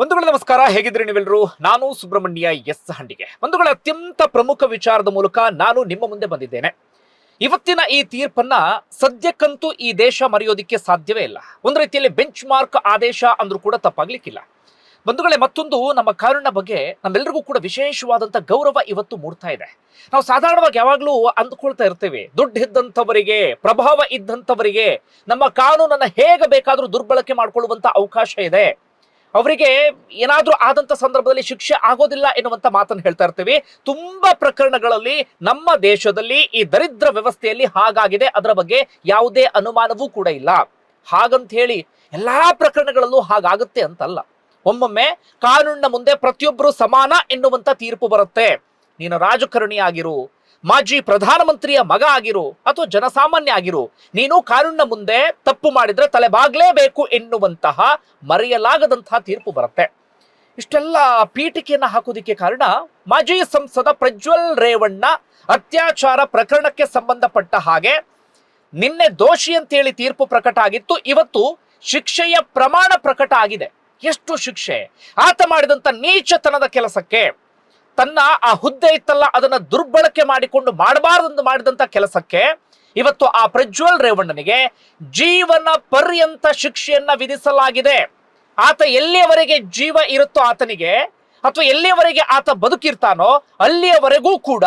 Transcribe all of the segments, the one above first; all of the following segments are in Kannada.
ಬಂಧುಗಳ ನಮಸ್ಕಾರ ಹೇಗಿದ್ರೆ ನೀವೆಲ್ಲರೂ? ನಾನು ಸುಬ್ರಹ್ಮಣ್ಯ ಎಸ್ ಹಂಡಿಗೆ. ಬಂಧುಗಳ, ಅತ್ಯಂತ ಪ್ರಮುಖ ವಿಚಾರದ ಮೂಲಕ ನಾನು ನಿಮ್ಮ ಮುಂದೆ ಬಂದಿದ್ದೇನೆ. ಇವತ್ತಿನ ಈ ತೀರ್ಪನ್ನ ಸದ್ಯಕ್ಕಂತೂ ಈ ದೇಶ ಮರೆಯೋದಿಕ್ಕೆ ಸಾಧ್ಯವೇ ಇಲ್ಲ. ಒಂದು ರೀತಿಯಲ್ಲಿ ಬೆಂಚ್ ಮಾರ್ಕ್ ಆದೇಶ ಅಂದ್ರೂ ಕೂಡ ತಪ್ಪಾಗ್ಲಿಕ್ಕಿಲ್ಲ. ಬಂಧುಗಳೇ, ಮತ್ತೊಂದು ನಮ್ಮ ಕಾನೂನಿನ ಬಗ್ಗೆ ನಮ್ಮೆಲ್ಲರಿಗೂ ಕೂಡ ವಿಶೇಷವಾದಂತ ಗೌರವ ಇವತ್ತು ಮೂಡ್ತಾ ಇದೆ. ನಾವು ಸಾಧಾರಣವಾಗಿ ಯಾವಾಗಲೂ ಅಂದ್ಕೊಳ್ತಾ ಇರ್ತೇವೆ, ದುಡ್ಡು ಇದ್ದಂಥವರಿಗೆ, ಪ್ರಭಾವ ಇದ್ದಂಥವರಿಗೆ ನಮ್ಮ ಕಾನೂನನ್ನ ಹೇಗೆ ಬೇಕಾದರೂ ದುರ್ಬಳಕೆ ಮಾಡ್ಕೊಳ್ಳುವಂತ ಅವಕಾಶ ಇದೆ. ಅವರಿಗೆ ಏನಾದ್ರೂ ಆದಂತ ಸಂದರ್ಭದಲ್ಲಿ ಶಿಕ್ಷೆ ಆಗೋದಿಲ್ಲ ಎನ್ನುವಂತ ಮಾತನ್ನು ಹೇಳ್ತಾ ಇರ್ತೀವಿ. ತುಂಬಾ ಪ್ರಕರಣಗಳಲ್ಲಿ ನಮ್ಮ ದೇಶದಲ್ಲಿ ಈ ದರಿದ್ರ ವ್ಯವಸ್ಥೆಯಲ್ಲಿ ಹಾಗಾಗಿದೆ. ಅದರ ಬಗ್ಗೆ ಯಾವುದೇ ಅನುಮಾನವೂ ಕೂಡ ಇಲ್ಲ. ಹಾಗಂತ ಹೇಳಿ ಎಲ್ಲಾ ಪ್ರಕರಣಗಳಲ್ಲೂ ಹಾಗಾಗುತ್ತೆ ಅಂತಲ್ಲ. ಒಮ್ಮೊಮ್ಮೆ ಕಾನೂನಿನ ಮುಂದೆ ಪ್ರತಿಯೊಬ್ಬರು ಸಮಾನ ಎನ್ನುವಂತ ತೀರ್ಪು ಬರುತ್ತೆ. ನೀನು ರಾಜಕಾರಣಿ ಆಗಿರು ಮಾಜಿ ಪ್ರಧಾನಮಂತ್ರಿಯ ಮಗ ಆಗಿರು ಅಥವಾ ಜನಸಾಮಾನ್ಯ ಆಗಿರು, ನೀನು ಕಾನೂನಿನ ಮುಂದೆ ತಪ್ಪು ಮಾಡಿದ್ರೆ ತಲೆಬಾಗ್ಲೇಬೇಕು ಎನ್ನುವಂತಹ ಮರೆಯಲಾಗದಂತಹ ತೀರ್ಪು ಬರುತ್ತೆ. ಇಷ್ಟೆಲ್ಲ ಪೀಠಿಕೆಯನ್ನು ಹಾಕೋದಿಕ್ಕೆ ಕಾರಣ ಮಾಜಿ ಸಂಸದ ಪ್ರಜ್ವಲ್ ರೇವಣ್ಣ ಅತ್ಯಾಚಾರ ಪ್ರಕರಣಕ್ಕೆ ಸಂಬಂಧಪಟ್ಟ ಹಾಗೆ ನಿನ್ನೆ ದೋಷಿ ಅಂತೇಳಿ ತೀರ್ಪು ಪ್ರಕಟ ಆಗಿತ್ತು. ಇವತ್ತು ಶಿಕ್ಷೆಯ ಪ್ರಮಾಣ ಪ್ರಕಟ ಆಗಿದೆ. ಎಷ್ಟು ಶಿಕ್ಷೆ? ಆತ ಮಾಡಿದಂತ ನೀಚತನದ ಕೆಲಸಕ್ಕೆ ತನ್ನ ಆ ಹುದ್ದೆ ಇತ್ತಲ್ಲ, ಅದನ್ನ ದುರ್ಬಳಕೆ ಮಾಡಿಕೊಂಡು ಮಾಡಬಾರದೆಂದು ಮಾಡಿದಂತ ಕೆಲಸಕ್ಕೆ ಇವತ್ತು ಆ ಪ್ರಜ್ವಲ್ ರೇವಣ್ಣನಿಗೆ ಜೀವನ ಪರ್ಯಂತ ಶಿಕ್ಷೆಯನ್ನ ವಿಧಿಸಲಾಗಿದೆ. ಆತ ಎಲ್ಲಿಯವರೆಗೆ ಜೀವ ಇರುತ್ತೋ ಆತನಿಗೆ, ಅಥವಾ ಎಲ್ಲಿಯವರೆಗೆ ಆತ ಬದುಕಿರ್ತಾನೋ ಅಲ್ಲಿಯವರೆಗೂ ಕೂಡ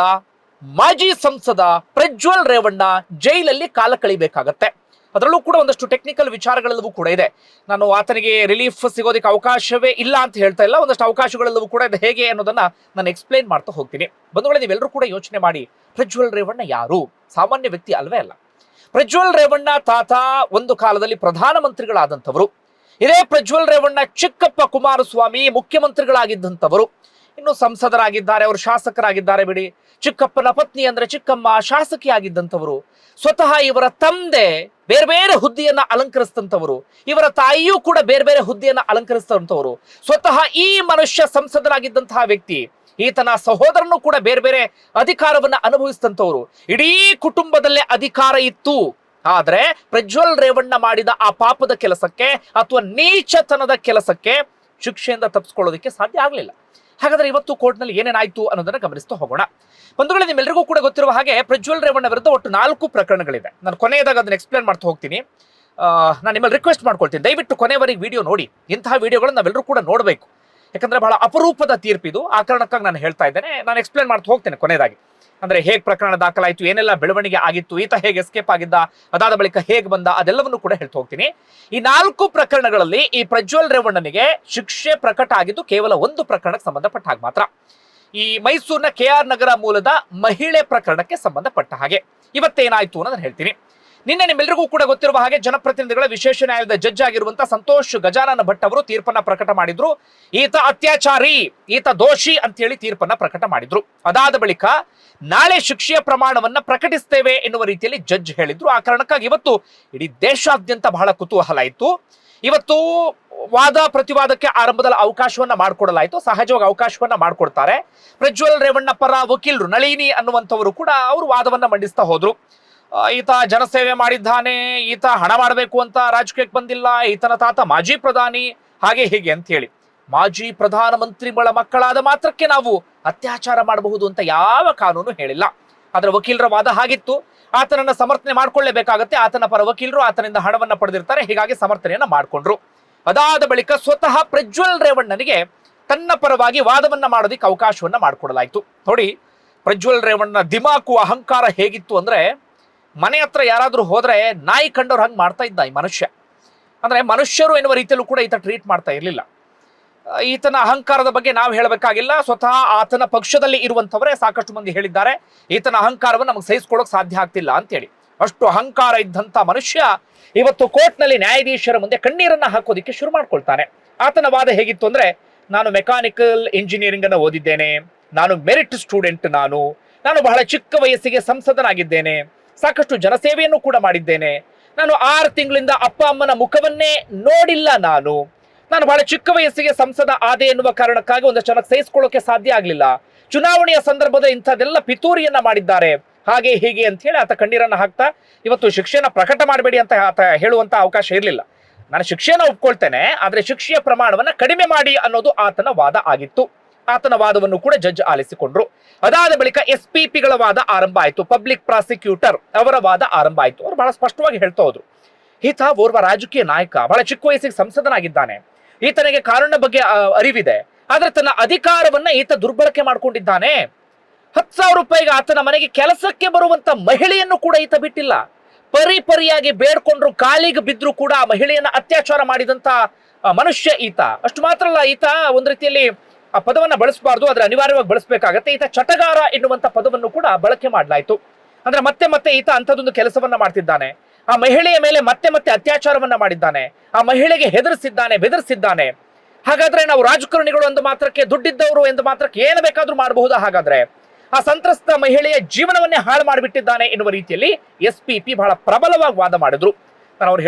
ಮಾಜಿ ಸಂಸದ ಪ್ರಜ್ವಲ್ ರೇವಣ್ಣ ಜೈಲಲ್ಲಿ ಕಾಲ ಕಳಿಬೇಕಾಗತ್ತೆ. ಅದರಲ್ಲೂ ಕೂಡ ಒಂದಷ್ಟು ಟೆಕ್ನಿಕಲ್ ವಿಚಾರಗಳೆಲ್ಲವೂ ಕೂಡ ಇದೆ. ನಾನು ಆತನಿಗೆ ರಿಲೀಫ್ ಸಿಗೋದಕ್ಕೆ ಅವಕಾಶವೇ ಇಲ್ಲ ಅಂತ ಹೇಳ್ತಾ ಇಲ್ಲ. ಒಂದಷ್ಟು ಅವಕಾಶಗಳೆಲ್ಲವೂ ಕೂಡ ಇದೆ. ಹೇಗೆ ಅನ್ನೋದನ್ನ ನಾನು ಎಕ್ಸ್ಪ್ಲೈನ್ ಮಾಡ್ತಾ ಹೋಗ್ತೀನಿ. ಬಂಧುಗಳೇ, ನೀವೆಲ್ಲರೂ ಕೂಡ ಯೋಚನೆ ಮಾಡಿ. ಪ್ರಜ್ವಲ್ ರೇವಣ್ಣ ಯಾರು? ಸಾಮಾನ್ಯ ವ್ಯಕ್ತಿ ಅಲ್ವೇ ಅಲ್ಲ. ಪ್ರಜ್ವಲ್ ರೇವಣ್ಣ ತಾತ ಒಂದು ಕಾಲದಲ್ಲಿ ಪ್ರಧಾನಮಂತ್ರಿಗಳಾದಂಥವರು. ಇದೇ ಪ್ರಜ್ವಲ್ ರೇವಣ್ಣ ಚಿಕ್ಕಪ್ಪ ಕುಮಾರಸ್ವಾಮಿ ಮುಖ್ಯಮಂತ್ರಿಗಳಾಗಿದ್ದಂಥವರು. ಇನ್ನು ಸಂಸದರಾಗಿದ್ದಾರೆ, ಅವರು ಶಾಸಕರಾಗಿದ್ದಾರೆ ಬಿಡಿ. ಚಿಕ್ಕಪ್ಪನ ಪತ್ನಿ ಅಂದ್ರೆ ಚಿಕ್ಕಮ್ಮ ಶಾಸಕಿ ಆಗಿದ್ದಂಥವರು ಸ್ವತಃ ಇವರ ತಂದೆ ಬೇರೆ ಬೇರೆ ಹುದ್ದೆಯನ್ನ ಅಲಂಕರಿಸಿದಂಥವರು. ಇವರ ತಾಯಿಯೂ ಕೂಡ ಬೇರೆ ಬೇರೆ ಹುದ್ದೆಯನ್ನ ಅಲಂಕರಿಸಿದಂಥವರು. ಸ್ವತಃ ಈ ಮನುಷ್ಯ ಸಂಸದರಾಗಿದ್ದಂತಹ ವ್ಯಕ್ತಿ, ಈತನ ಸಹೋದರನು ಕೂಡ ಬೇರೆ ಬೇರೆ ಅಧಿಕಾರವನ್ನ ಅನುಭವಿಸಿದಂಥವರು. ಇಡೀ ಕುಟುಂಬದಲ್ಲೇ ಅಧಿಕಾರ ಇತ್ತು. ಆದರೆ ಪ್ರಜ್ವಲ್ ರೇವಣ್ಣ ಮಾಡಿದ ಆ ಪಾಪದ ಕೆಲಸಕ್ಕೆ ಅಥವಾ ನೀಚತನದ ಕೆಲಸಕ್ಕೆ ಶಿಕ್ಷೆಯಿಂದ ತಪ್ಪಿಸ್ಕೊಳ್ಳೋದಕ್ಕೆ ಸಾಧ್ಯ ಆಗಲಿಲ್ಲ. ಹಾಗಾದ್ರೆ ಇವತ್ತು ಕೋರ್ಟ್ನಲ್ಲಿ ಏನೇನಾಯ್ತು ಅನ್ನೋದನ್ನ ಗಮನಿಸ್ತಾ ಹೋಗೋಣ. ಬಂಧುಗಳೇ ನಿಮ್ಮೆಲ್ಲರಿಗೂ ಕೂಡ ಗೊತ್ತಿರುವ ಹಾಗೆ ಪ್ರಜ್ವಲ್ ರೇವಣ್ಣ ವಿರುದ್ಧ ಒಟ್ಟು ನಾಲ್ಕು ಪ್ರಕರಣಗಳಿದೆ ನಾನು ಕೊನೆಯದಾಗ ಅದನ್ನ ಎಕ್ಸ್ಪ್ಲೇನ್ ಮಾಡ್ತಾ ಹೋಗ್ತೀನಿ. ನಾನು ನಿಮ್ಮಲ್ಲಿ ರಿಕ್ವೆಸ್ಟ್ ಮಾಡ್ಕೊಳ್ತೀನಿ. ದಯವಿಟ್ಟು ಕೊನೆವರೆಗೆ ವಿಡಿಯೋ ನೋಡಿ. ಇಂತಹ ವಿಡಿಯೋಗಳನ್ನು ನಾವೆಲ್ಲರೂ ಕೂಡ ನೋಡಬೇಕು. ಯಾಕಂದ್ರೆ ಬಹಳ ಅಪರೂಪದ ತೀರ್ಪಿದು ಆ ಕಾರಣಕ್ಕಾಗಿ ನಾನು ಹೇಳ್ತಾ ಇದ್ದೇನೆ. ನಾನು ಎಕ್ಸ್ಪ್ಲೇನ್ ಮಾಡ್ತಾ ಹೋಗ್ತೇನೆ ಕೊನೆಯದಾಗಿ. ಅಂದ್ರೆ ಹೇಗೆ ಪ್ರಕರಣ ದಾಖಲಾಯಿತು, ಏನೆಲ್ಲ ಬೆಳವಣಿಗೆ ಆಗಿತ್ತು, ಈತ ಹೇಗೆ ಎಸ್ಕೇಪ್ ಆಗಿದ್ದ, ಅದಾದ ಬಳಿಕ ಹೇಗೆ ಬಂದ, ಅದೆಲ್ಲವನ್ನು ಕೂಡ ಹೇಳ್ತಾ ಹೋಗ್ತೀನಿ. ಈ ನಾಲ್ಕು ಪ್ರಕರಣಗಳಲ್ಲಿ ಈ ಪ್ರಜ್ವಲ್ ರೇವಣ್ಣನಿಗೆ ಶಿಕ್ಷೆ ಪ್ರಕಟ ಆಗಿದ್ದು ಕೇವಲ ಒಂದು ಪ್ರಕರಣಕ್ಕೆ ಸಂಬಂಧಪಟ್ಟ ಹಾಗೆ ಮಾತ್ರ. ಈ ಮೈಸೂರಿನ ಕೆ ನಗರ ಮೂಲದ ಮಹಿಳೆ ಪ್ರಕರಣಕ್ಕೆ ಸಂಬಂಧಪಟ್ಟ ಹಾಗೆ. ಇವತ್ತೇನಾಯ್ತು ಅನ್ನೋದನ್ನ ಹೇಳ್ತೀನಿ. ನಿನ್ನೆ ನಿಮ್ಮೆಲ್ಲರಿಗೂ ಕೂಡ ಗೊತ್ತಿರುವ ಹಾಗೆ ಜನಪ್ರತಿನಿಧಿಗಳ ವಿಶೇಷ ನ್ಯಾಯಾಲಯದ ಜಡ್ಜ್ ಆಗಿರುವಂತಹ ಸಂತೋಷ್ ಗಜಾನನ ಭಟ್ ಅವರು ತೀರ್ಪನ್ನ ಪ್ರಕಟ ಮಾಡಿದ್ರು. ಈತ ಅತ್ಯಾಚಾರಿ, ಈತ ದೋಷಿ ಅಂತ ಹೇಳಿ ತೀರ್ಪನ್ನ ಪ್ರಕಟ ಮಾಡಿದ್ರು. ಅದಾದ ಬಳಿಕ ನಾಳೆ ಶಿಕ್ಷೆಯ ಪ್ರಮಾಣವನ್ನ ಪ್ರಕಟಿಸ್ತೇವೆ ಎನ್ನುವ ರೀತಿಯಲ್ಲಿ ಜಡ್ಜ್ ಹೇಳಿದ್ರು. ಆ ಕಾರಣಕ್ಕಾಗಿ ಇವತ್ತು ಇಡೀ ದೇಶಾದ್ಯಂತ ಬಹಳ ಕುತೂಹಲ ಇತ್ತು ಇವತ್ತು ವಾದ ಪ್ರತಿವಾದಕ್ಕೆ ಆರಂಭದಲ್ಲಿ ಅವಕಾಶವನ್ನ ಮಾಡಿಕೊಡಲಾಯಿತು. ಸಹಜವಾಗಿ ಅವಕಾಶವನ್ನ ಮಾಡಿಕೊಡ್ತಾರೆ. ಪ್ರಜ್ವಲ್ ರೇವಣ್ಣ ಪರ ವಕೀಲರು ನಳಿನಿ ಅನ್ನುವಂಥವರು ಕೂಡ ಅವರು ವಾದವನ್ನ ಮಂಡಿಸ್ತಾ ಹೋದ್ರು. ಈತ ಜನಸೇವೆ ಮಾಡಿದ್ದಾನೆ, ಈತ ಹಣ ಮಾಡಬೇಕು ಅಂತ ರಾಜಕೀಯಕ್ಕೆ ಬಂದಿಲ್ಲ, ಈತನ ತಾತ ಮಾಜಿ ಪ್ರಧಾನಿ, ಹಾಗೆ ಹೀಗೆ ಅಂತ ಹೇಳಿ. ಮಾಜಿ ಪ್ರಧಾನಮಂತ್ರಿಗಳ ಮಕ್ಕಳಾದ ಮಾತ್ರಕ್ಕೆ ನಾವು ಅತ್ಯಾಚಾರ ಮಾಡಬಹುದು ಅಂತ ಯಾವ ಕಾನೂನು ಹೇಳಿಲ್ಲ. ಆದ್ರೆ ವಕೀಲರ ವಾದ ಹಾಗಿತ್ತು. ಆತನನ್ನ ಸಮರ್ಥನೆ ಮಾಡ್ಕೊಳ್ಳೇಬೇಕಾಗತ್ತೆ. ಆತನ ಪರ ವಕೀಲರು ಆತನಿಂದ ಹಣವನ್ನ ಪಡೆದಿರ್ತಾರೆ. ಹೀಗಾಗಿ ಸಮರ್ಥನೆಯನ್ನ ಮಾಡಿಕೊಂಡ್ರು. ಅದಾದ ಬಳಿಕ ಸ್ವತಃ ಪ್ರಜ್ವಲ್ ರೇವಣ್ಣನಿಗೆ ತನ್ನ ಪರವಾಗಿ ವಾದವನ್ನ ಮಾಡೋದಿಕ್ಕೆ ಅವಕಾಶವನ್ನ ಮಾಡಿಕೊಡಲಾಯಿತು. ನೋಡಿ, ಪ್ರಜ್ವಲ್ ರೇವಣ್ಣ ದಿಮಾಕು, ಅಹಂಕಾರ ಹೇಗಿತ್ತು ಅಂದ್ರೆ ಮನೆ ಹತ್ರ ಯಾರಾದರೂ ಹೋದರೆ ನಾಯಿ ಕಂಡವ್ರು ಹಂಗೆ ಮಾಡ್ತಾ ಇದ್ದ ಈ ಮನುಷ್ಯ. ಅಂದ್ರೆ ಮನುಷ್ಯರು ಎನ್ನುವ ರೀತಿಯಲ್ಲೂ ಕೂಡ ಈತ ಟ್ರೀಟ್ ಮಾಡ್ತಾ ಇರಲಿಲ್ಲ. ಈತನ ಅಹಂಕಾರದ ಬಗ್ಗೆ ನಾವು ಹೇಳಬೇಕಾಗಿಲ್ಲ. ಸ್ವತಃ ಆತನ ಪಕ್ಷದಲ್ಲಿ ಇರುವಂತವರೇ ಸಾಕಷ್ಟು ಮಂದಿ ಹೇಳಿದ್ದಾರೆ. ಈತನ ಅಹಂಕಾರವನ್ನು ನಮಗೆ ಸಹಿಸ್ಕೊಳ್ಳೋಕೆ ಸಾಧ್ಯ ಆಗ್ತಿಲ್ಲ ಅಂತೇಳಿ. ಅಷ್ಟು ಅಹಂಕಾರ ಇದ್ದಂಥ ಮನುಷ್ಯ ಇವತ್ತು ಕೋರ್ಟ್ನಲ್ಲಿ ನ್ಯಾಯಾಧೀಶರ ಮುಂದೆ ಕಣ್ಣೀರನ್ನ ಹಾಕೋದಿಕ್ಕೆ ಶುರು ಮಾಡ್ಕೊಳ್ತಾನೆ. ಆತನ ವಾದ ಹೇಗಿತ್ತು ಅಂದ್ರೆ, ನಾನು ಮೆಕ್ಯಾನಿಕಲ್ ಇಂಜಿನಿಯರಿಂಗ್ ಅನ್ನು ಓದಿದ್ದೇನೆ. ನಾನು ಮೆರಿಟ್ ಸ್ಟೂಡೆಂಟ್ ನಾನು. ನಾನು ಬಹಳ ಚಿಕ್ಕ ವಯಸ್ಸಿಗೆ ಸಂಸದನಾಗಿದ್ದೇನೆ. ಸಾಕಷ್ಟು ಜನಸೇವೆಯನ್ನು ಕೂಡ ಮಾಡಿದ್ದೇನೆ. ನಾನು ಆರು ತಿಂಗಳಿಂದ ಅಪ್ಪ ಅಮ್ಮನ ಮುಖವನ್ನೇ ನೋಡಿಲ್ಲ ನಾನು. ನಾನು ಬಹಳ ಚಿಕ್ಕ ವಯಸ್ಸಿಗೆ ಸಂಸದ ಆದೆ ಎನ್ನುವ ಕಾರಣಕ್ಕಾಗಿ ಒಂದು ಜನಕ್ಕೆ ಸಹಿಸಿಕೊಳ್ಳೋಕೆ ಸಾಧ್ಯ ಆಗಲಿಲ್ಲ. ಚುನಾವಣೆಯ ಸಂದರ್ಭದಲ್ಲಿ ಇಂಥದ್ದೆಲ್ಲ ಪಿತೂರಿಯನ್ನ ಮಾಡಿದ್ದಾರೆ. ಹಾಗೆ ಹೀಗೆ ಅಂತ ಹೇಳಿ ಆತ ಕಣ್ಣೀರನ್ನು ಹಾಕ್ತಾ, ಇವತ್ತು ಶಿಕ್ಷೆಯನ್ನು ಪ್ರಕಟ ಮಾಡಬೇಡಿ ಅಂತ ಆತ ಹೇಳುವಂತ ಅವಕಾಶ ಇರಲಿಲ್ಲ. ನಾನು ಶಿಕ್ಷೆಯನ್ನು ಒಪ್ಕೊಳ್ತೇನೆ, ಆದರೆ ಶಿಕ್ಷೆಯ ಪ್ರಮಾಣವನ್ನು ಕಡಿಮೆ ಮಾಡಿ ಅನ್ನೋದು ಆತನ ವಾದ ಆಗಿತ್ತು. ಆತನ ವಾದವನ್ನು ಕೂಡ ಜಡ್ಜ್ ಆಲಿಸಿಕೊಂಡ್ರು. ಅದಾದ ಬಳಿಕ ಎಸ್ ಪಿ ಪಿಗಳ ವಾದ ಆರಂಭ ಆಯಿತು. ಪಬ್ಲಿಕ್ ಪ್ರಾಸಿಕ್ಯೂಟರ್ ಅವರ ವಾದ ಆರಂಭ ಆಯಿತು. ಅವರು ಬಹಳ ಸ್ಪಷ್ಟವಾಗಿ ಹೇಳ್ತಾ ಹೋದ್ರು. ಈತ ಓರ್ವ ರಾಜಕೀಯ ನಾಯಕ, ಬಹಳ ಚಿಕ್ಕ ವಯಸ್ಸಿಗೆ ಸಂಸದನಾಗಿದ್ದಾನೆ. ಈತನಿಗೆ ಕಾರಣ ಬಗ್ಗೆ ಅರಿವಿದೆ. ಆದ್ರೆ ತನ್ನ ಅಧಿಕಾರವನ್ನ ಈತ ದುರ್ಬಳಕೆ ಮಾಡ್ಕೊಂಡಿದ್ದಾನೆ. ಹತ್ತು ಸಾವಿರ ರೂಪಾಯಿಗೆ ಆತನ ಮನೆಗೆ ಕೆಲಸಕ್ಕೆ ಬರುವಂತ ಮಹಿಳೆಯನ್ನು ಕೂಡ ಈತ ಬಿಟ್ಟಿಲ್ಲ. ಪರಿ ಪರಿಯಾಗಿ ಬೇಡ್ಕೊಂಡ್ರು, ಕಾಲಿಗೆ ಬಿದ್ರು ಕೂಡ ಮಹಿಳೆಯನ್ನ ಅತ್ಯಾಚಾರ ಮಾಡಿದಂತ ಮನುಷ್ಯ ಈತ. ಅಷ್ಟು ಮಾತ್ರ ಅಲ್ಲ, ಈತ ಒಂದ್ ರೀತಿಯಲ್ಲಿ ಆ ಪದವನ್ನ ಬಳಸಬಾರ್ದು ಅದ್ರ ಅನಿವಾರ್ಯವಾಗಿ ಬಳಸಬೇಕಾಗತ್ತೆ. ಈತ ಚಟಗಾರ ಎನ್ನುವಂತ ಪದವನ್ನು ಕೂಡ ಬಳಕೆ ಮಾಡಲಾಯಿತು. ಅಂದ್ರೆ ಮತ್ತೆ ಮತ್ತೆ ಈತ ಅಂಥದ್ದೊಂದು ಕೆಲಸವನ್ನ ಮಾಡ್ತಿದ್ದಾನೆ. ಆ ಮಹಿಳೆಯ ಮೇಲೆ ಮತ್ತೆ ಮತ್ತೆ ಅತ್ಯಾಚಾರವನ್ನ ಮಾಡಿದ್ದಾನೆ. ಆ ಮಹಿಳೆಗೆ ಹೆದರಿಸಿದ್ದಾನೆ, ಬೆದರಿಸಿದ್ದಾನೆ. ಹಾಗಾದ್ರೆ ನಾವು ರಾಜಕಾರಣಿಗಳು ಒಂದು ಮಾತ್ರಕ್ಕೆ, ದುಡ್ಡಿದ್ದವರು ಎಂದು ಮಾತ್ರಕ್ಕೆ ಏನು ಬೇಕಾದ್ರೂ ಮಾಡಬಹುದಾ ಹಾಗಾದ್ರೆ? ಆ ಸಂತ್ರಸ್ತ ಮಹಿಳೆಯ ಜೀವನವನ್ನೇ ಹಾಳು ಮಾಡಿಬಿಟ್ಟಿದ್ದಾನೆ ಎನ್ನುವ ರೀತಿಯಲ್ಲಿ ಎಸ್ ಬಹಳ ಪ್ರಬಲವಾಗಿ ವಾದ ಮಾಡಿದ್ರು. ನಾನು ಅವ್ರು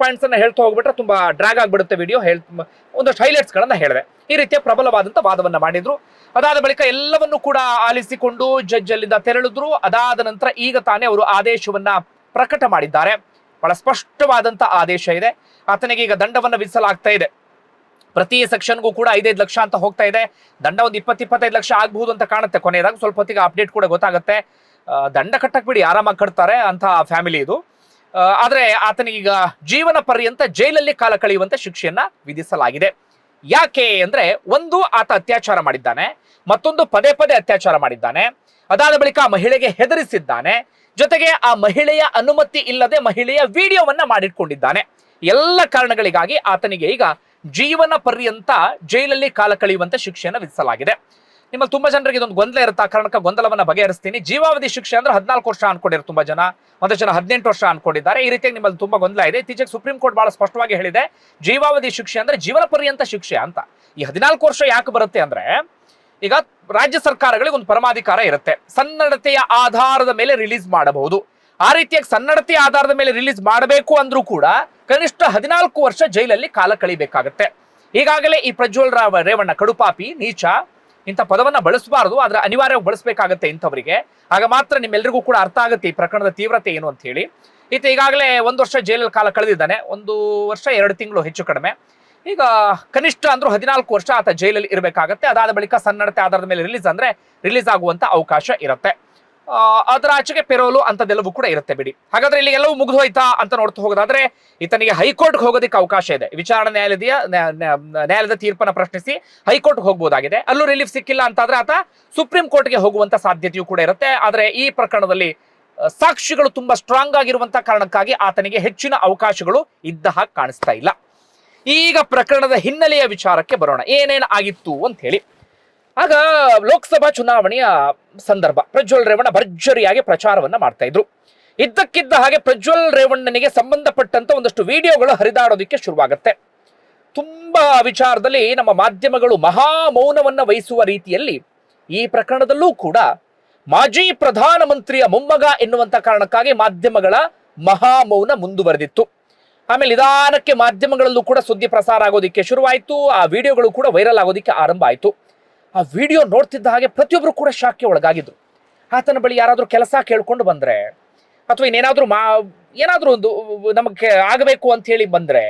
ಪಾಯಿಂಟ್ಸ್ ಅನ್ನ ಹೇಳ್ತಾ ಹೋಗ್ಬಿಟ್ರೆ ತುಂಬಾ ಡ್ರ್ಯಾಗ್ ಆಗಿಬಿಡುತ್ತೆ ವಿಡಿಯೋ ಹೇಳ್ ಒಂದಷ್ಟು ಹೈಲೈಟ್ಸ್ ಗಳನ್ನ ಹೇಳಿದೆ. ಈ ರೀತಿಯ ಪ್ರಬಲವಾದಂಥ ವಾದವನ್ನು ಮಾಡಿದ್ರು. ಅದಾದ ಬಳಿಕ ಎಲ್ಲವನ್ನು ಕೂಡ ಆಲಿಸಿಕೊಂಡು ಜಡ್ಜ್ ಅಲ್ಲಿಂದ ತೆರಳಿದ್ರು. ಅದಾದ ನಂತರ ಈಗ ತಾನೇ ಅವರು ಆದೇಶವನ್ನ ಪ್ರಕಟ ಮಾಡಿದ್ದಾರೆ. ಬಹಳ ಸ್ಪಷ್ಟವಾದಂತ ಆದೇಶ ಇದೆ. ಆತನಿಗೆ ಈಗ ದಂಡವನ್ನ ವಿಧಿಸಲಾಗ್ತಾ ಇದೆ. ಪ್ರತಿ ಸೆಕ್ಷನ್ಗೂ ಕೂಡ ಐದೈದು ಲಕ್ಷ ಅಂತ ಹೋಗ್ತಾ ಇದೆ. ದಂಡ ಒಂದು ಇಪ್ಪತ್ತು ಇಪ್ಪತ್ತೈದು ಲಕ್ಷ ಆಗಬಹುದು ಅಂತ ಕಾಣುತ್ತೆ. ಕೊನೆಯದಾಗ ಸ್ವಲ್ಪ ಹೊತ್ತಿಗೆ ಅಪ್ಡೇಟ್ ಕೂಡ ಗೊತ್ತಾಗುತ್ತೆ. ದಂಡ ಕಟ್ಟಕ್ ಬಿಡಿ, ಆರಾಮಾಗಿ ಕಟ್ತಾರೆ ಅಂತ ಫ್ಯಾಮಿಲಿ ಇದು. ಆದ್ರೆ ಆತನಿಗೀಗ ಜೀವನ ಪರ್ಯಂತ ಜೈಲಲ್ಲಿ ಕಾಲ ಕಳೆಯುವಂತ ಶಿಕ್ಷೆಯನ್ನ ವಿಧಿಸಲಾಗಿದೆ. ಯಾಕೆ ಅಂದ್ರೆ ಒಂದು ಆತ ಅತ್ಯಾಚಾರ ಮಾಡಿದ್ದಾನೆ, ಮತ್ತೊಂದು ಪದೇ ಪದೇ ಅತ್ಯಾಚಾರ ಮಾಡಿದ್ದಾನೆ. ಅದಾದ ಬಳಿಕ ಮಹಿಳೆಗೆ ಹೆದರಿಸಿದ್ದಾನೆ. ಜೊತೆಗೆ ಆ ಮಹಿಳೆಯ ಅನುಮತಿ ಇಲ್ಲದೆ ಮಹಿಳೆಯ ವಿಡಿಯೋವನ್ನ ಮಾಡಿಟ್ಕೊಂಡಿದ್ದಾನೆ. ಎಲ್ಲ ಕಾರಣಗಳಿಗಾಗಿ ಆತನಿಗೆ ಈಗ ಜೀವನ ಪರ್ಯಂತ ಜೈಲಲ್ಲಿ ಕಾಲ ಕಳೆಯುವಂತ ಶಿಕ್ಷೆಯನ್ನು ವಿಧಿಸಲಾಗಿದೆ. ನಿಮ್ಮಲ್ಲಿ ತುಂಬಾ ಜನರಿಗೆ ಇದೊಂದು ಗೊಂದಲ ಇರುತ್ತೆ. ಆ ಕಾರಣಕ್ಕೆ ಗೊಂದಲವನ್ನ ಬಗೆಹರಿಸ್ತೀನಿ. ಜೀವಾವಧಿ ಶಿಕ್ಷೆ ಅಂದ್ರೆ ಹದಿನಾಲ್ಕು ವರ್ಷ ಅನ್ಕೊಂಡಿರೋ ತುಂಬಾ ಜನ. ಒಂದಷ್ಟು ಜನ ಹದಿನೆಂಟು ವರ್ಷ ಅನ್ಕೊಂಡಿದ್ದಾರೆ. ಈ ರೀತಿಯಾಗಿ ನಿಮ್ಮಲ್ಲಿ ತುಂಬಾ ಗೊಂದಲ ಇದೆ. ಇತ್ತೀಚೆಗೆ ಸುಪ್ರೀಂ ಕೋರ್ಟ್ ಬಹಳ ಸ್ಪಷ್ಟವಾಗಿ ಹೇಳಿದೆ, ಜೀವಾವಧಿ ಶಿಕ್ಷೆ ಅಂದ್ರೆ ಜೀವನ ಪರ್ಯಂತ ಶಿಕ್ಷೆ ಅಂತ. ಈ ಹದಿನಾಲ್ಕು ವರ್ಷ ಯಾಕೆ ಬರುತ್ತೆ ಅಂದ್ರೆ, ಈಗ ರಾಜ್ಯ ಸರ್ಕಾರಗಳಿಗೆ ಒಂದು ಪರಮಾಧಿಕಾರ ಇರುತ್ತೆ. ಸನ್ನಡತೆಯ ಆಧಾರದ ಮೇಲೆ ರಿಲೀಸ್ ಮಾಡಬಹುದು. ಆ ರೀತಿಯಾಗಿ ಸನ್ನಡತೆಯ ಆಧಾರದ ಮೇಲೆ ರಿಲೀಸ್ ಮಾಡಬೇಕು ಅಂದ್ರೂ ಕೂಡ ಕನಿಷ್ಠ ಹದಿನಾಲ್ಕು ವರ್ಷ ಜೈಲಲ್ಲಿ ಕಾಲ ಕಳಿಬೇಕಾಗತ್ತೆ. ಈಗಾಗಲೇ ಈ ಪ್ರಜ್ವಲ್ ರಾವ್, ರೇವಣ್ಣ, ಕಡುಪಾಪಿ, ನೀಚ ಇಂಥ ಪದವನ್ನ ಬಳಸಬಾರದು, ಆದ್ರೆ ಅನಿವಾರ್ಯವಾಗಿ ಬಳಸಬೇಕಾಗತ್ತೆ ಇಂಥವರಿಗೆ. ಆಗ ಮಾತ್ರ ನಿಮ್ಮೆಲ್ಲರಿಗೂ ಕೂಡ ಅರ್ಥ ಆಗುತ್ತೆ ಈ ಪ್ರಕರಣದ ತೀವ್ರತೆ ಏನು ಅಂತ ಹೇಳಿ. ಈತ ಈಗಾಗಲೇ ಒಂದು ವರ್ಷ ಜೈಲಲ್ಲಿ ಕಾಲ ಕಳೆದಿದ್ದಾನೆ. ಒಂದು ವರ್ಷ ಎರಡು ತಿಂಗಳು ಹೆಚ್ಚು ಕಡಿಮೆ. ಈಗ ಕನಿಷ್ಠ ಅಂದ್ರೂ ಹದಿನಾಲ್ಕು ವರ್ಷ ಆತ ಜೈಲಲ್ಲಿ ಇರಬೇಕಾಗತ್ತೆ. ಅದಾದ ಬಳಿಕ ಸನ್ನಡತೆ ಆಧಾರದ ಮೇಲೆ ರಿಲೀಸ್ ಅಂದ್ರೆ ರಿಲೀಸ್ ಆಗುವಂತ ಅವಕಾಶ ಇರುತ್ತೆ. ಅದರ ಆಚೆಗೆ ಪೆರೋಲು ಅಂತದೆಲ್ಲವೂ ಕೂಡ ಇರುತ್ತೆ ಬಿಡಿ. ಹಾಗಾದ್ರೆ ಇಲ್ಲಿ ಎಲ್ಲವೂ ಮುಗಿದು ಹೋಯ್ತಾ ಅಂತ ನೋಡ್ತಾ ಹೋಗೋದಾದ್ರೆ ಈತನಿಗೆ ಹೈಕೋರ್ಟ್ ಹೋಗೋದಕ್ಕೆ ಅವಕಾಶ ಇದೆ. ವಿಚಾರಣಾ ನ್ಯಾಯಾಲಯದ, ನ್ಯಾ- ನ್ಯಾ- ನ್ಯಾಯಾಲಯದ ತೀರ್ಪನ್ನ ಪ್ರಶ್ನಿಸಿ ಹೈಕೋರ್ಟ್ ಹೋಗಬಹುದಾಗಿದೆ ಅಲ್ಲೂ ರಿಲೀಫ್ ಸಿಕ್ಕಿಲ್ಲ ಅಂತಾದ್ರೆ ಆತ ಸುಪ್ರೀಂ ಕೋರ್ಟ್ಗೆ ಹೋಗುವಂತ ಸಾಧ್ಯತೆಯೂ ಕೂಡ ಇರುತ್ತೆ. ಆದರೆ ಈ ಪ್ರಕರಣದಲ್ಲಿ ಸಾಕ್ಷಿಗಳು ತುಂಬಾ ಸ್ಟ್ರಾಂಗ್ ಆಗಿರುವಂತಹ ಕಾರಣಕ್ಕಾಗಿ ಆತನಿಗೆ ಹೆಚ್ಚಿನ ಅವಕಾಶಗಳು ಇದ್ದ ಹಾಗೆ ಕಾಣಿಸ್ತಾ ಇಲ್ಲ. ಈಗ ಪ್ರಕರಣದ ಹಿನ್ನೆಲೆಯ ವಿಚಾರಕ್ಕೆ ಬರೋಣ. ಏನೇನು ಆಗಿತ್ತು ಅಂತ ಹೇಳಿ. ಆಗ ಲೋಕಸಭಾ ಚುನಾವಣೆಯ ಸಂದರ್ಭ ಪ್ರಜ್ವಲ್ ರೇವಣ್ಣ ಭರ್ಜರಿಯಾಗಿ ಪ್ರಚಾರವನ್ನ ಮಾಡ್ತಾ ಇದ್ರು. ಇದ್ದಕ್ಕಿದ್ದ ಹಾಗೆ ಪ್ರಜ್ವಲ್ ರೇವಣ್ಣನಿಗೆ ಸಂಬಂಧಪಟ್ಟಂತ ಒಂದಷ್ಟು ವಿಡಿಯೋಗಳು ಹರಿದಾಡೋದಕ್ಕೆ ಶುರುವಾಗುತ್ತೆ. ತುಂಬಾ ವಿಚಾರದಲ್ಲಿ ನಮ್ಮ ಮಾಧ್ಯಮಗಳು ಮಹಾ ಮೌನವನ್ನ ವಹಿಸುವ ರೀತಿಯಲ್ಲಿ ಈ ಪ್ರಕರಣದಲ್ಲೂ ಕೂಡ ಮಾಜಿ ಪ್ರಧಾನಮಂತ್ರಿಯ ಮೊಮ್ಮಗ ಎನ್ನುವಂತ ಕಾರಣಕ್ಕಾಗಿ ಮಾಧ್ಯಮಗಳ ಮಹಾ ಮೌನ ಮುಂದುವರೆದಿತ್ತು. ಆಮೇಲೆ ನಿಧಾನಕ್ಕೆ ಮಾಧ್ಯಮಗಳಲ್ಲೂ ಕೂಡ ಸುದ್ದಿ ಪ್ರಸಾರ ಆಗೋದಿಕ್ಕೆ ಶುರುವಾಯಿತು, ಆ ವಿಡಿಯೋಗಳು ಕೂಡ ವೈರಲ್ ಆಗೋದಿಕ್ಕೆ ಆರಂಭ ಆಯಿತು. ಆ ವಿಡಿಯೋ ನೋಡ್ತಿದ್ದ ಹಾಗೆ ಪ್ರತಿಯೊಬ್ಬರು ಕೂಡ ಶಾಕ್ಗೆ ಒಳಗಾಗಿದ್ರು. ಆತನ ಬಳಿ ಯಾರಾದರೂ ಕೆಲಸ ಕೇಳ್ಕೊಂಡು ಬಂದರೆ, ಅಥವಾ ಇನ್ನೇನಾದರೂ ಮಾ, ಏನಾದರೂ ಒಂದು ನಮಗೆ ಆಗಬೇಕು ಅಂತ ಹೇಳಿ ಬಂದ್ರೆ,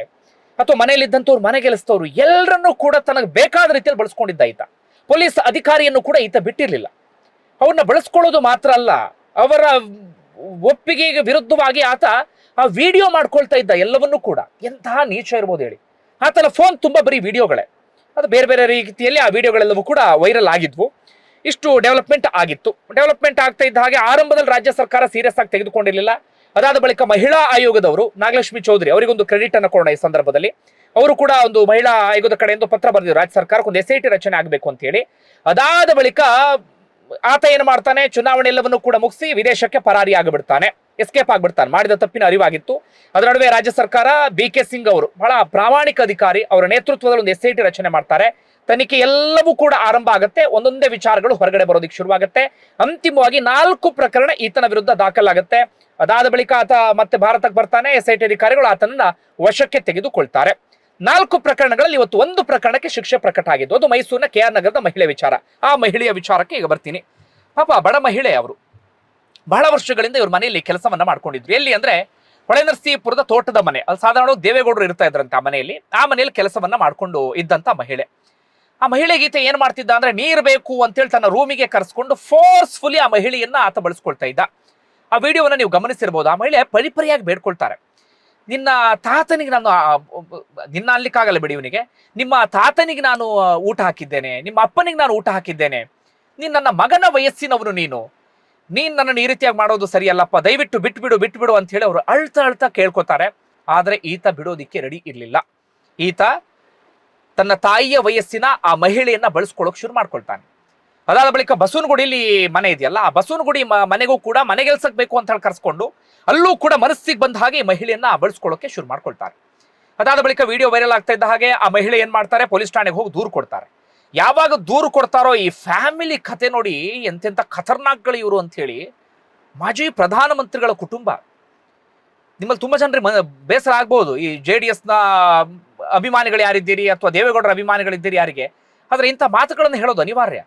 ಅಥವಾ ಮನೆಯಲ್ಲಿದ್ದಂಥವ್ರು ಮನೆ ಗೆಲ್ಲಿಸ್ತವ್ರು ಎಲ್ಲರನ್ನೂ ಕೂಡ ತನಗೆ ಬೇಕಾದ ರೀತಿಯಲ್ಲಿ ಬಳಸ್ಕೊಂಡಿದ್ದ ಈತ. ಪೊಲೀಸ್ ಅಧಿಕಾರಿಯನ್ನು ಕೂಡ ಈತ ಬಿಟ್ಟಿರಲಿಲ್ಲ. ಅವ್ರನ್ನ ಬಳಸ್ಕೊಳ್ಳೋದು ಮಾತ್ರ ಅಲ್ಲ, ಅವರ ಒಪ್ಪಿಗೆಗೆ ವಿರುದ್ಧವಾಗಿ ಆತ ಆ ವಿಡಿಯೋ ಮಾಡ್ಕೊಳ್ತಾ ಇದ್ದ ಎಲ್ಲವನ್ನೂ ಕೂಡ. ಎಂತಹ ನೀಚ ಇರ್ಬೋದು ಹೇಳಿ. ಆತನ ಫೋನ್ ತುಂಬ ಬರೀ ವಿಡಿಯೋಗಳೇ. ಅದು ಬೇರೆ ಬೇರೆ ರೀತಿಯಲ್ಲಿ ಆ ವಿಡಿಯೋಗಳೆಲ್ಲವೂ ಕೂಡ ವೈರಲ್ ಆಗಿದ್ವು. ಇಷ್ಟು ಡೆವಲಪ್ಮೆಂಟ್ ಆಗಿತ್ತು. ಡೆವಲಪ್ಮೆಂಟ್ ಆಗ್ತಾ ಇದ್ದ ಹಾಗೆ ಆರಂಭದಲ್ಲಿ ರಾಜ್ಯ ಸರ್ಕಾರ ಸೀರಿಯಸ್ ಆಗಿ ತೆಗೆದುಕೊಂಡಿರಲಿಲ್ಲ. ಅದಾದ ಬಳಿಕ ಮಹಿಳಾ ಆಯೋಗದವರು ನಾಗಲಕ್ಷ್ಮಿ ಚೌಧರಿ ಅವರಿಗೊಂದು ಕ್ರೆಡಿಟ್ ಅನ್ನು ಕೊಡೋಣ ಈ ಸಂದರ್ಭದಲ್ಲಿ. ಅವರು ಕೂಡ ಒಂದು ಮಹಿಳಾ ಆಯೋಗದ ಕಡೆಯಿಂದ ಪತ್ರ ಬರೆದಿದ್ರು. ರಾಜ್ಯ ಸರ್ಕಾರಕ್ಕೆ ಒಂದು ಎಸ್ ಐ ಟಿ ರಚನೆ ಆಗಬೇಕು ಅಂತ ಹೇಳಿ. ಅದಾದ ಬಳಿಕ ಆತ ಏನು ಮಾಡ್ತಾನೆ? ಚುನಾವಣೆ ಎಲ್ಲವನ್ನು ಕೂಡ ಮುಗಿಸಿ ವಿದೇಶಕ್ಕೆ ಪರಾರಿ ಆಗಿಬಿಡ್ತಾನೆ ಎಸ್ಕೇಪ್ ಆಗ್ಬಿಡ್ತಾನೆ. ಮಾಡಿದ ತಪ್ಪಿನ ಅರಿವಾಗಿತ್ತು. ಅದರ ನಡುವೆ ರಾಜ್ಯ ಸರ್ಕಾರ ಬಿ ಕೆ ಸಿಂಗ್ ಅವರು ಬಹಳ ಪ್ರಾಮಾಣಿಕ ಅಧಿಕಾರಿ, ಅವರ ನೇತೃತ್ವದಲ್ಲಿ ಒಂದು ಎಸ್ ಐ ಟಿ ರಚನೆ ಮಾಡ್ತಾರೆ. ತನಿಖೆ ಎಲ್ಲವೂ ಕೂಡ ಆರಂಭ ಆಗುತ್ತೆ. ಒಂದೊಂದೇ ವಿಚಾರಗಳು ಹೊರಗಡೆ ಬರೋದಕ್ಕೆ ಶುರುವಾಗುತ್ತೆ. ಅಂತಿಮವಾಗಿ ನಾಲ್ಕು ಪ್ರಕರಣ ಈತನ ವಿರುದ್ಧ ದಾಖಲಾಗುತ್ತೆ. ಅದಾದ ಬಳಿಕ ಆತ ಮತ್ತೆ ಭಾರತಕ್ಕೆ ಬರ್ತಾನೆ. ಎಸ್ ಐ ಟಿ ಅಧಿಕಾರಿಗಳು ಆತನನ್ನ ವಶಕ್ಕೆ ತೆಗೆದುಕೊಳ್ತಾರೆ. ನಾಲ್ಕು ಪ್ರಕರಣಗಳಲ್ಲಿ ಇವತ್ತು ಒಂದು ಪ್ರಕರಣಕ್ಕೆ ಶಿಕ್ಷೆ ಪ್ರಕಟ ಆಗಿದ್ದು, ಅದು ಮೈಸೂರಿನ ಕೆ ಆರ್ ನಗರದ ಮಹಿಳೆ ವಿಚಾರ. ಆ ಮಹಿಳೆಯ ವಿಚಾರಕ್ಕೆ ಈಗ ಬರ್ತೀನಿ. ಪಾಪ ಬಡ ಮಹಿಳೆ ಅವರು. ಬಹಳ ವರ್ಷಗಳಿಂದ ಇವ್ರ ಮನೆಯಲ್ಲಿ ಕೆಲಸವನ್ನ ಮಾಡ್ಕೊಂಡಿದ್ರು. ಎಲ್ಲಿ ಅಂದ್ರೆ ಹೊಳೆನರಸೀಪುರದ ತೋಟದ ಮನೆ. ಅಲ್ಲಿ ಸಾಧಾರಣವಾಗಿ ದೇವೇಗೌಡರು ಇರ್ತಾ ಇದ್ರಂತೆ ಆ ಮನೆಯಲ್ಲಿ. ಆ ಮನೆಯಲ್ಲಿ ಕೆಲಸವನ್ನ ಮಾಡ್ಕೊಂಡು ಇದ್ದಂತ ಮಹಿಳೆ. ಆ ಮಹಿಳೆ ಗೀತೆ ಏನ್ ಮಾಡ್ತಿದ್ದ ಅಂದ್ರೆ, ನೀರ್ ಬೇಕು ಅಂತೇಳಿ ತನ್ನ ರೂಮಿಗೆ ಕರೆಸ್ಕೊಂಡು ಫೋರ್ಸ್ಫುಲಿ ಆ ಮಹಿಳೆಯನ್ನ ಆತ ಬಳಸ್ಕೊಳ್ತಾ ಇದ್ದ. ಆ ವಿಡಿಯೋವನ್ನ ನೀವು ಗಮನಿಸಿರ್ಬೋದು. ಆ ಮಹಿಳೆ ಪರಿಪರಿಯಾಗಿ ಬೇಡ್ಕೊಳ್ತಾರೆ. ನಿನ್ನ ತಾತನಿಗೆ ನಾನು ನಿನ್ನ ಅನ್ಲಿಕ್ಕಾಗಲ್ಲ ಬಿಡಿ ಇವನಿಗೆ. ನಿಮ್ಮ ತಾತನಿಗೆ ನಾನು ಊಟ ಹಾಕಿದ್ದೇನೆ. ನಿಮ್ಮ ಅಪ್ಪನಿಗೆ ನಾನು ಊಟ ಹಾಕಿದ್ದೇನೆ. ನೀನ್ ನನ್ನ ಮಗನ ವಯಸ್ಸಿನವನು ನೀನು. ನೀನ್ ನನ್ನನ್ನು ಈ ರೀತಿಯಾಗಿ ಮಾಡೋದು ಸರಿಯಲ್ಲಪ್ಪ, ದಯವಿಟ್ಟು ಬಿಟ್ಬಿಡು ಬಿಟ್ಬಿಡು ಅಂತ ಹೇಳಿ ಅವರು ಅಳ್ತಾ ಅಳ್ತಾ ಕೇಳ್ಕೊತಾರೆ. ಆದರೆ ಈತ ಬಿಡೋದಿಕ್ಕೆ ರೆಡಿ ಇರಲಿಲ್ಲ. ಈತ ತನ್ನ ತಾಯಿಯ ವಯಸ್ಸಿನ ಆ ಮಹಿಳೆಯನ್ನ ಬಳಸ್ಕೊಳ್ಳೋಕೆ ಶುರು ಮಾಡ್ಕೊಳ್ತಾನೆ. ಅದಾದ ಬಳಿಕ ಬಸವನಗುಡಿಲಿ ಮನೆ ಇದೆಯಲ್ಲ, ಆ ಬಸವನಗುಡಿ ಮನೆಗೂ ಕೂಡ ಮನೆಗೆಲ್ಸಕ್ ಬೇಕು ಅಂತ ಹೇಳಿ ಕರ್ಸ್ಕೊಂಡು ಅಲ್ಲೂ ಕೂಡ ಮನಸ್ಸಿಗೆ ಬಂದ ಹಾಗೆ ಈ ಮಹಿಳೆಯನ್ನ ಬಳಸ್ಕೊಳ್ಳೋಕೆ ಶುರು ಮಾಡ್ಕೊಳ್ತಾರೆ. ಅದಾದ ಬಳಿಕ ವಿಡಿಯೋ ವೈರಲ್ ಆಗ್ತಾ ಇದ್ದ ಹಾಗೆ ಆ ಮಹಿಳೆ ಏನ್ ಮಾಡ್ತಾರೆ, ಪೊಲೀಸ್ ಠಾಣೆಗೆ ಹೋಗಿ ದೂರು ಕೊಡ್ತಾರೆ. ಯಾವಾಗ ದೂರು ಕೊಡ್ತಾರೋ ಈ ಫ್ಯಾಮಿಲಿ ಕತೆ ನೋಡಿ ಎಂತೆಂಥ ಖತರ್ನಾಕ್ಗಳು ಇವರು ಅಂತ ಹೇಳಿ ಮಾಜಿ ಪ್ರಧಾನಮಂತ್ರಿಗಳ ಕುಟುಂಬ. ನಿಮ್ಮಲ್ಲಿ ತುಂಬ ಜನರಿಗೆ ಮ- ಬೇಸರ ಆಗ್ಬೋದು. ಈ ಜೆ ಡಿ ಎಸ್ನ ಅಭಿಮಾನಿಗಳು ಯಾರಿದ್ದೀರಿ ಅಥವಾ ದೇವೇಗೌಡರ ಅಭಿಮಾನಿಗಳಿದ್ದೀರಿ ಯಾರಿಗೆ? ಆದರೆ ಇಂಥ ಮಾತುಗಳನ್ನು ಹೇಳೋದು ಅನಿವಾರ್ಯ.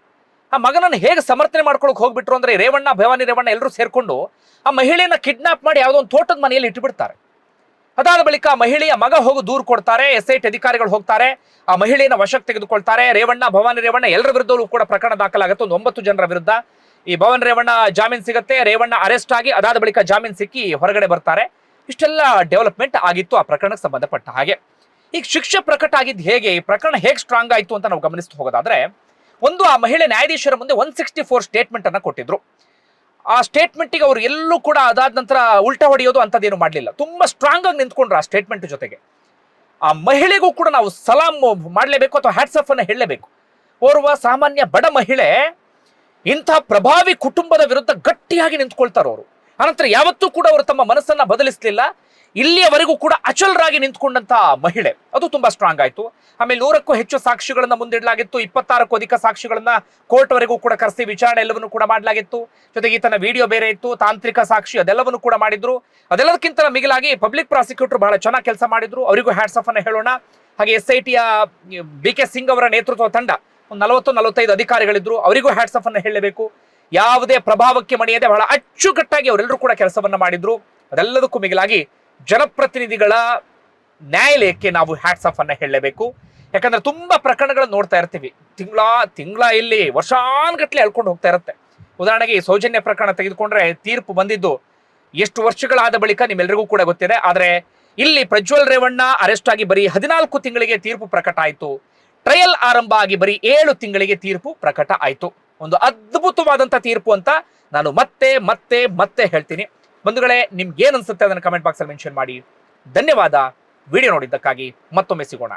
ಆ ಮಗನನ್ನು ಹೇಗೆ ಸಮರ್ಥನೆ ಮಾಡ್ಕೊಳಕ್ಕೆ ಹೋಗ್ಬಿಟ್ರು ಅಂದರೆ ರೇವಣ್ಣ, ಭವಾನಿ ರೇವಣ್ಣ ಎಲ್ಲರೂ ಸೇರಿಕೊಂಡು ಆ ಮಹಿಳೆಯನ್ನು ಕಿಡ್ನಾಪ್ ಮಾಡಿ ಯಾವುದೋ ಒಂದು ತೋಟದ ಮನೆಯಲ್ಲಿ ಇಟ್ಟುಬಿಡ್ತಾರೆ ಅದಾದ ಬಳಿಕ ಮಹಿಳೆಯ ಮಗ ಹೋಗಿ ದೂರು ಕೊಡ್ತಾರೆ ಎಸ್ ಐ ಟಿ ಅಧಿಕಾರಿಗಳು ಹೋಗ್ತಾರೆ, ಆ ಮಹಿಳೆಯನ್ನ ವಶಕ್ಕೆ ತೆಗೆದುಕೊಳ್ತಾರೆ. ರೇವಣ್ಣ, ಭವಾನಿ ರೇವಣ್ಣ ಎಲ್ಲರ ವಿರುದ್ಧವೂ ಕೂಡ ಪ್ರಕರಣ ದಾಖಲಾಗುತ್ತೆ. ಒಂದು ಜನರ ವಿರುದ್ಧ ಈ ಭವನ್ ರೇವಣ್ಣ ಜಾಮೀನ್ ಸಿಗುತ್ತೆ. ರೇವಣ್ಣ ಅರೆಸ್ಟ್ ಆಗಿ ಅದಾದ ಬಳಿಕ ಜಾಮೀನ್ ಸಿಕ್ಕಿ ಹೊರಗಡೆ ಬರ್ತಾರೆ. ಇಷ್ಟೆಲ್ಲ ಡೆವಲಪ್ಮೆಂಟ್ ಆಗಿತ್ತು ಆ ಪ್ರಕರಣಕ್ಕೆ ಸಂಬಂಧಪಟ್ಟ ಹಾಗೆ. ಈಗ ಶಿಕ್ಷೆ ಪ್ರಕಟ ಆಗಿದ್ದು ಹೇಗೆ? ಈ ಪ್ರಕರಣ ಹೇಗೆ ಸ್ಟ್ರಾಂಗ್ ಆಯಿತು ಅಂತ ನಾವು ಗಮನಿಸ್ತಾ ಹೋಗೋದಾದ್ರೆ, ಒಂದು ಆ ಮಹಿಳೆ ನ್ಯಾಯಾಧೀಶರ ಮುಂದೆ ಒನ್ ಸಿಕ್ಸ್ಟಿ ಫೋರ್ ಸ್ಟೇಟ್ಮೆಂಟ್ ಅನ್ನು ಕೊಟ್ಟಿದ್ರು. ಆ ಸ್ಟೇಟ್ಮೆಂಟಿಗೆ ಅವರು ಎಲ್ಲೂ ಕೂಡ ಅದಾದ ನಂತರ ಉಲ್ಟ ಹೊಡೆಯೋದು ಅಂಥದ್ದೇನು ಮಾಡಲಿಲ್ಲ. ತುಂಬಾ ಸ್ಟ್ರಾಂಗ್ ಆಗಿ ನಿಂತ್ಕೊಂಡ್ರು ಆ ಸ್ಟೇಟ್ಮೆಂಟ್ ಜೊತೆಗೆ. ಆ ಮಹಿಳೆಗೂ ಕೂಡ ನಾವು ಸಲಾಂ ಮಾಡಲೇಬೇಕು ಅಥವಾ ಹ್ಯಾಟ್ಸಫ್ ಅನ್ನ ಹೇಳಲೇಬೇಕು. ಓರ್ವ ಸಾಮಾನ್ಯ ಬಡ ಮಹಿಳೆ ಇಂಥ ಪ್ರಭಾವಿ ಕುಟುಂಬದ ವಿರುದ್ಧ ಗಟ್ಟಿಯಾಗಿ ನಿಂತ್ಕೊಳ್ತಾರೆ ಅವರು. ಆನಂತರ ಯಾವತ್ತೂ ಕೂಡ ಅವರು ತಮ್ಮ ಮನಸ್ಸನ್ನ ಬದಲಿಸಲಿಲ್ಲ. ಇಲ್ಲಿಯವರೆಗೂ ಕೂಡ ಅಚಲರಾಗಿ ನಿಂತ್ಕೊಂಡಂತ ಮಹಿಳೆ. ಅದು ತುಂಬಾ ಸ್ಟ್ರಾಂಗ್ ಆಯ್ತು. ಆಮೇಲೆ ನೂರಕ್ಕೂ ಹೆಚ್ಚು ಸಾಕ್ಷಿಗಳನ್ನ ಮುಂದಿಡಲಾಗಿತ್ತು. ಇಪ್ಪತ್ತಾರಕ್ಕೂ ಅಧಿಕ ಸಾಕ್ಷಿಗಳನ್ನ ಕೋರ್ಟ್ ವರೆಗೂ ಕೂಡ ಕರೆಸಿ ವಿಚಾರಣೆ ಎಲ್ಲವನ್ನು ಕೂಡ ಮಾಡಲಾಗಿತ್ತು. ಜೊತೆಗೆ ಈತನ ವಿಡಿಯೋ ಬೇರೆ ಇತ್ತು, ತಾಂತ್ರಿಕ ಸಾಕ್ಷಿ ಅದೆಲ್ಲವನ್ನು ಕೂಡ ಮಾಡಿದ್ರು. ಅದೆಲ್ಲದಕ್ಕಿಂತ ಮಿಗಿಲಾಗಿ ಪಬ್ಲಿಕ್ ಪ್ರಾಸಿಕ್ಯೂಟರ್ ಬಹಳ ಚೆನ್ನಾಗಿ ಕೆಲಸ ಮಾಡಿದ್ರು. ಅವರಿಗೂ ಹ್ಯಾಟ್ಸ್ ಆಫ್ ಅನ್ನ ಹೇಳೋಣ. ಹಾಗೆ ಎಸ್ ಐ ಟಿಯ ಬಿ ಕೆ ಸಿಂಗ್ ಅವರ ನೇತೃತ್ವ ತಂಡ, ಒಂದು ನಲವತ್ತು ನಲವತ್ತೈದು ಅಧಿಕಾರಿಗಳಿದ್ರು. ಅವರಿಗೂ ಹ್ಯಾಟ್ಸ್ ಆಫ್ ಅನ್ನ ಹೇಳಬೇಕು. ಯಾವುದೇ ಪ್ರಭಾವಕ್ಕೆ ಮಣಿಯದೆ ಬಹಳ ಅಚ್ಚುಕಟ್ಟಾಗಿ ಅವರೆಲ್ಲರೂ ಕೂಡ ಕೆಲಸವನ್ನ ಮಾಡಿದ್ರು. ಅದೆಲ್ಲದಕ್ಕೂ ಮಿಗಿಲಾಗಿ ಜನಪ್ರತಿನಿಧಿಗಳ ನ್ಯಾಯಾಲಯಕ್ಕೆ ನಾವು ಹ್ಯಾಟ್ಸ್ ಆಫ್ ಅನ್ನ ಹೇಳಲೇಬೇಕು. ಯಾಕಂದ್ರೆ ತುಂಬಾ ಪ್ರಕರಣಗಳನ್ನ ನೋಡ್ತಾ ಇರ್ತೀವಿ. ತಿಂಗಳ ತಿಂಗಳ ಇಲ್ಲಿ ವರ್ಷಾನ್ಗಟ್ಲೆ ಅಳ್ಕೊಂಡು ಹೋಗ್ತಾ ಇರುತ್ತೆ. ಉದಾಹರಣೆಗೆ ಈ ಸೌಜನ್ಯ ಪ್ರಕರಣ ತೆಗೆದುಕೊಂಡ್ರೆ ತೀರ್ಪು ಬಂದಿದ್ದು ಎಷ್ಟು ವರ್ಷಗಳಾದ ಬಳಿಕ ನಿಮ್ಮೆಲ್ಲರಿಗೂ ಕೂಡ ಗೊತ್ತಿದೆ. ಆದ್ರೆ ಇಲ್ಲಿ ಪ್ರಜ್ವಲ್ ರೇವಣ್ಣ ಅರೆಸ್ಟ್ ಆಗಿ ಬರೀ ಹದಿನಾಲ್ಕು ತಿಂಗಳಿಗೆ ತೀರ್ಪು ಪ್ರಕಟ ಆಯಿತು. ಟ್ರಯಲ್ ಆರಂಭ ಆಗಿ ಬರೀ ಏಳು ತಿಂಗಳಿಗೆ ತೀರ್ಪು ಪ್ರಕಟ ಆಯಿತು. ಒಂದು ಅದ್ಭುತವಾದಂತ ತೀರ್ಪು ಅಂತ ನಾನು ಮತ್ತೆ ಮತ್ತೆ ಮತ್ತೆ ಹೇಳ್ತೀನಿ. ಬಂಧುಗಳೇ ನಿಮ್ಗೆ ಏನ್ ಅನ್ಸುತ್ತೆ ಅದನ್ನ ಕಮೆಂಟ್ ಬಾಕ್ಸ್ ಅಲ್ಲಿ ಮೆನ್ಷನ್ ಮಾಡಿ. ಧನ್ಯವಾದ. ವಿಡಿಯೋ ನೋಡಿದ್ದಕ್ಕಾಗಿ ಮತ್ತೊಮ್ಮೆ ಸಿಗೋಣ.